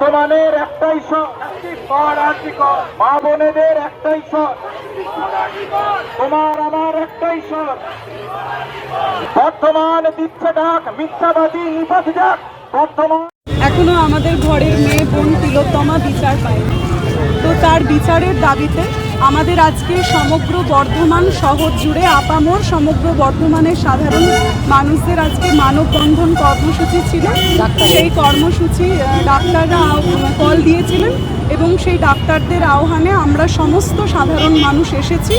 বর্ধমানের একটাই মা বোনেদের একটাই তোমার আমার একটাই বর্তমান দিচ্ছে ডাক, মিথ্যাবাদী নিপাত যাক, বর্তমান এখনও আমাদের ঘরের মেয়ে বোন তিলোত্তমা বিচার পায় তো তার বিচারের দাবিতে আমাদের আজকে সমগ্র বর্ধমান শহর জুড়ে আপামর সমগ্র বর্ধমানের সাধারণ মানুষদের আজকে মানববন্ধন কর্মসূচি ছিল। সেই কর্মসূচি ডাক্তাররা কল দিয়েছিলেন এবং সেই ডাক্তারদের আহ্বানে আমরা সমস্ত সাধারণ মানুষ এসেছি।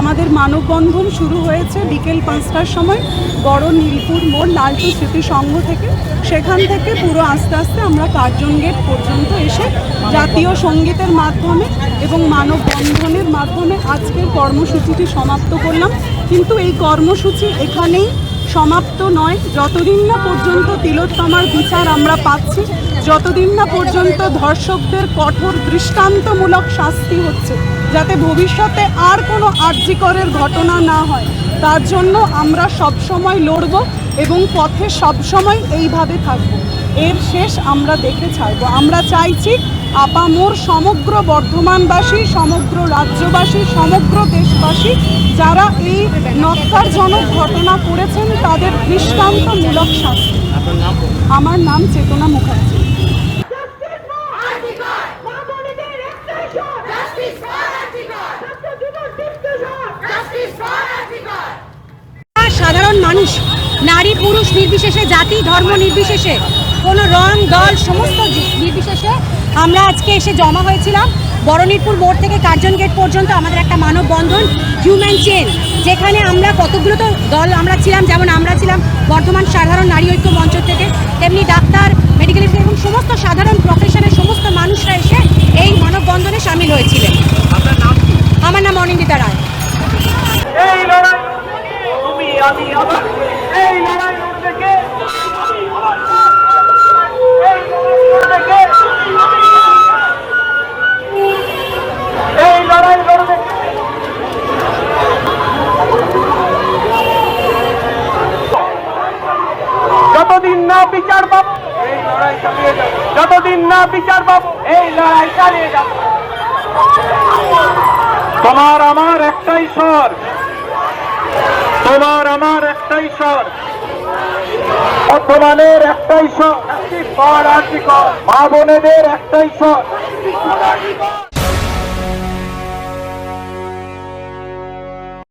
আমাদের মানববন্ধন শুরু হয়েছে বিকেল পাঁচটার সময় বড় নীলপুর মোড় লালটু স্মৃতি সংঘ থেকে। সেখান থেকে পুরো আস্তে আস্তে আমরা কার্জন গেট পর্যন্ত এসে জাতীয় সঙ্গীতের মাধ্যমে এবং মানববন্ধনের মাধ্যমে আজকের কর্মসূচিটি সমাপ্ত করলাম। কিন্তু এই কর্মসূচি এখানেই সমাপ্ত নয়। যতদিন না পর্যন্ত তিলোত্তমার বিচার আমরা পাচ্ছি, যতদিন না পর্যন্ত ধর্ষকদের কঠোর দৃষ্টান্তমূলক শাস্তি হচ্ছে, যাতে ভবিষ্যতে আর কোনো আর্যিকরের ঘটনা না হয়। তার জন্য আমরা সবসময় লড়ব এবং পথে সবসময় এইভাবে থাকব। এর শেষ আমরা দেখে ছাড়বো। আমরা চাইছি আপামোর সমগ্র বর্ধমানবাসী সমগ্র রাজ্যবাসী সমগ্র দেশবাসী যারা এই নক্কারজনক ঘটনা করেছেন তাদের দৃষ্টান্তমূলক শাস্তি। আমার নাম চেতনা মুখার্জি। সাধারণ মানুষ নারী পুরুষ নির্বিশেষে জাতি ধর্ম নির্বিশেষে কোনো রং দল সমস্ত নির্বিশেষে আমরা আজকে এসে জমা হয়েছিলাম। বরণীরপুর মোড় থেকে কার্জন গেট পর্যন্ত আমাদের একটা মানববন্ধন হিউম্যান চেন যেখানে আমরা কতগুলো তো দল আমরা ছিলাম যেমন আমরা ছিলাম বর্ধমান সাধারণ নারী ঐক্য মঞ্চ থেকে তেমনি ডাক্তার মেডিকেল এবং সমস্ত সাধারণ প্রফেশনের সমস্ত মানুষরা এসে এই মানববন্ধনে সামিল হয়েছিলেন। আমার নাম অনিন্দিতা রায়। এই লড়াই তুমি আমি আবার এই লড়াই না বিচার পাবো যতদিন না বিচার পাবো এই লড়াই চালিয়ে যাব। তোমার আমার একটাই স্বর। তোমার আমার একটাই স্বর। বর্তমানের একটাই স্বর। মা বোনেদের একটাই স্বর।